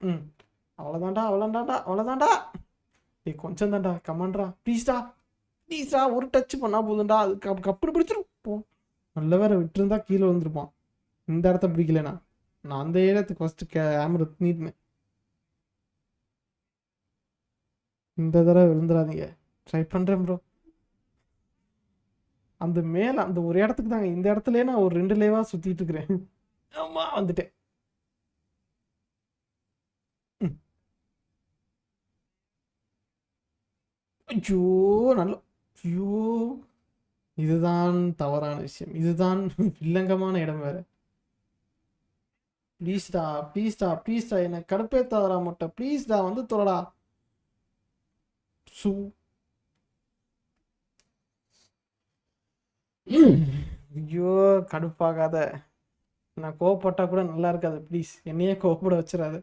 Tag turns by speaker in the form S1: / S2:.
S1: ம். அவ்வளோதான்டா அவ்வளோதான்டா அவ்வளோதான்டா டேய் கொஞ்சம் தான்டா கமான்டா ப்ளீஸ்டா ப்ளீஸ்டா ஒரு டச் பண்ணால் போதும்டா. அது கப் கப்புனு பிடிச்சிரும். நல்ல வேற விட்டுருந்தா கீழே வந்துருப்பான் இந்த இடத்த பிடிக்கலண்ணா நான் அந்த இடத்துக்கு ஃபஸ்ட்டு கேமரா நீட்டினேன். இந்த தடவை விழுந்துடாதீங்க. ட்ரை பண்ணுறேன் ப்ரோ அந்த மேலே அந்த ஒரு இடத்துக்கு தாங்க இந்த இடத்துலயே நான் ஒரு ரெண்டு லேவாக சுற்றிட்டு இருக்கிறேன். ஆமாம் வந்துட்டேன் ம். ஐயோ நல்ல ஐயோ. இதுதான் தவறான விஷயம். இதுதான் வில்லங்கமான இடம் வேற. ப்ளீஸ்டா ப்ளீஸ்டா ப்ளீஸ்டா என்னை தவறா மட்டும் ப்ளீஸ்டா வந்து தொடடா சூ. ஐயோ கடுப்பாகாத. நான் கோவப்பட்டா கூட நல்லா இருக்காது. ப்ளீஸ் என்னையே கோவப்பட வச்சிடாது.